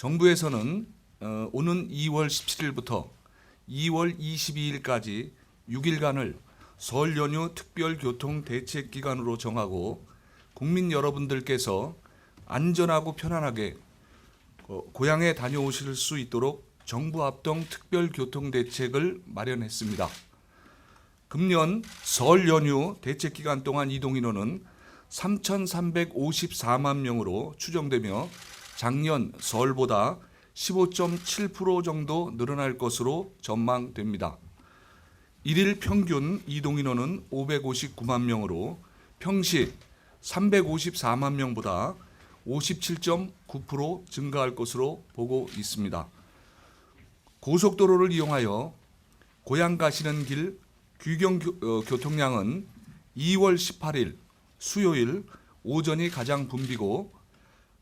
정부에서는 어, 오는 2월 17일부터 2월 22일까지 6일간을 설 연휴 특별 교통 대책 기간으로 정하고 국민 여러분들께서 안전하고 편안하게 어, 고향에 다녀오실 수 있도록 정부 합동 특별 교통 대책을 마련했습니다. 금년 설 연휴 대책 기간 동안 이동 인원은 3,354만 명으로 추정되며 작년 설보다 15.7% 정도 늘어날 것으로 전망됩니다. 일일 평균 이동 인원은 559만 명으로 평시 354만 명보다 57.9% 증가할 것으로 보고 있습니다. 고속도로를 이용하여 고향 가시는 길 귀경 교- 어, 교통량은 2월 18일 수요일 오전이 가장 붐비고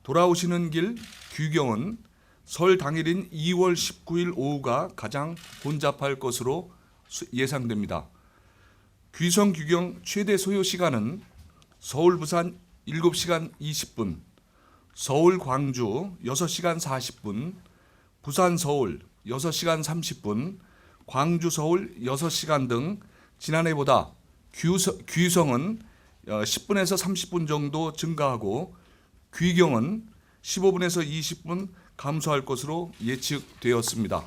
돌아오시는 길 귀경은 설 당일인 2월 19일 오후가 가장 혼잡할 것으로 수- 예상됩니다. 귀성 귀경 최대 소요 시간은 서울 부산 7시간 20분, 서울 광주 6시간 40분, 부산 서울 6시간 30분, 광주 서울 6시간 등 지난해보다 귀성은 어, 10분에서 30분 정도 증가하고 귀경은 15분에서 20분 감소할 것으로 예측되었습니다.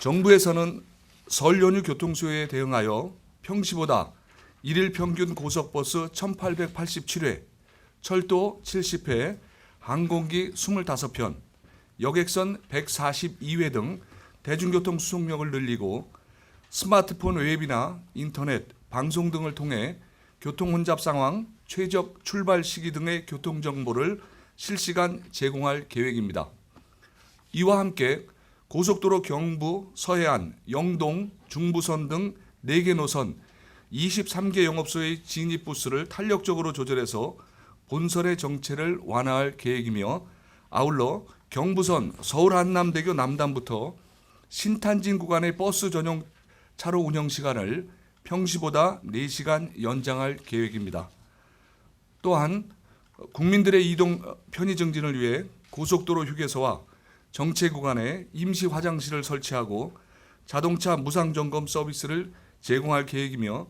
정부에서는 설 연휴 교통수요에 대응하여 평시보다 일일 평균 고속버스 1887회, 철도 70회, 항공기 25편, 여객선 142회 등 대중교통 수송력을 늘리고 스마트폰 웹이나 인터넷, 방송 등을 통해 교통 혼잡 상황, 최적 출발 시기 등의 교통 정보를 실시간 제공할 계획입니다. 이와 함께 고속도로 경부, 서해안, 영동, 중부선 등 4개 노선 23개 영업소의 진입 부스를 탄력적으로 조절해서 본선의 정체를 완화할 계획이며 아울러 경부선 서울 한남대교 남단부터 신탄진 구간의 버스 전용 차로 운영 시간을 평시보다 4시간 연장할 계획입니다. 또한 국민들의 이동 편의 증진을 위해 고속도로 휴게소와 정체 구간에 임시 화장실을 설치하고 자동차 무상 점검 서비스를 제공할 계획이며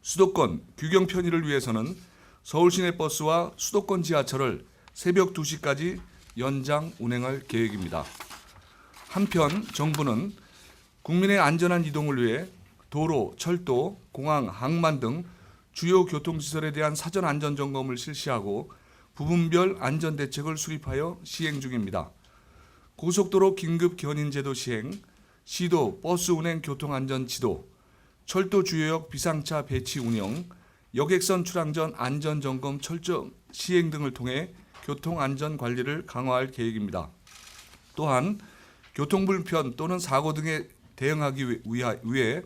수도권 규경 편의를 위해서는 서울 시내 버스와 수도권 지하철을 새벽 2시까지 연장 운행할 계획입니다. 한편 정부는 국민의 안전한 이동을 위해 도로, 철도, 공항, 항만 등 주요 교통시설에 대한 사전 안전 점검을 실시하고 부분별 안전 대책을 수립하여 시행 중입니다. 고속도로 긴급 견인 제도 시행, 시도 버스 운행 교통 안전 지도, 철도 주요역 비상차 배치 운영, 여객선 출항 전 안전 점검 철저 시행 등을 통해 교통 안전 관리를 강화할 계획입니다. 또한 교통 불편 또는 사고 등에 대응하기 위해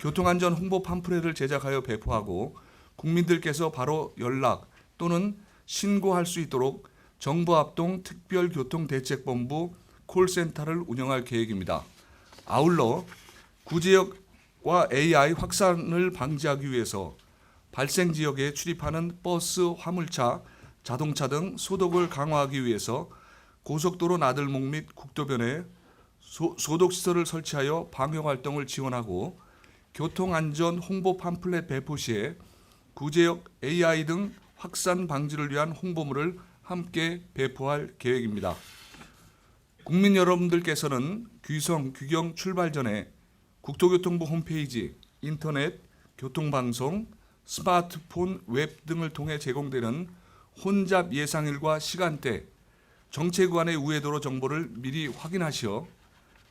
교통안전 홍보 팜프렛을 제작하여 배포하고 국민들께서 바로 연락 또는 신고할 수 있도록 정부 합동 특별교통대책본부 콜센터를 운영할 계획입니다. 아울러 구지역과 AI 확산을 방지하기 위해서 발생 지역에 출입하는 버스, 화물차, 자동차 등 소독을 강화하기 위해서 고속도로 나들목 및 국도변에 소, 소독 시설을 설치하여 방역 활동을 지원하고 교통안전 홍보 팜플렛 배포 시에 구제역 AI 등 확산 방지를 위한 홍보물을 함께 배포할 계획입니다. 국민 여러분들께서는 귀성 귀경 출발 전에 국토교통부 홈페이지, 인터넷, 교통방송, 스마트폰, 웹 등을 통해 제공되는 혼잡 예상일과 시간대, 정체 구간의 우회도로 정보를 미리 확인하시어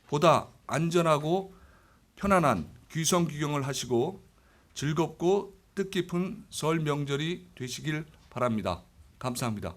보다 안전하고 편안한 귀성 귀경을 하시고 즐겁고 뜻깊은 설 명절이 되시길 바랍니다. 감사합니다.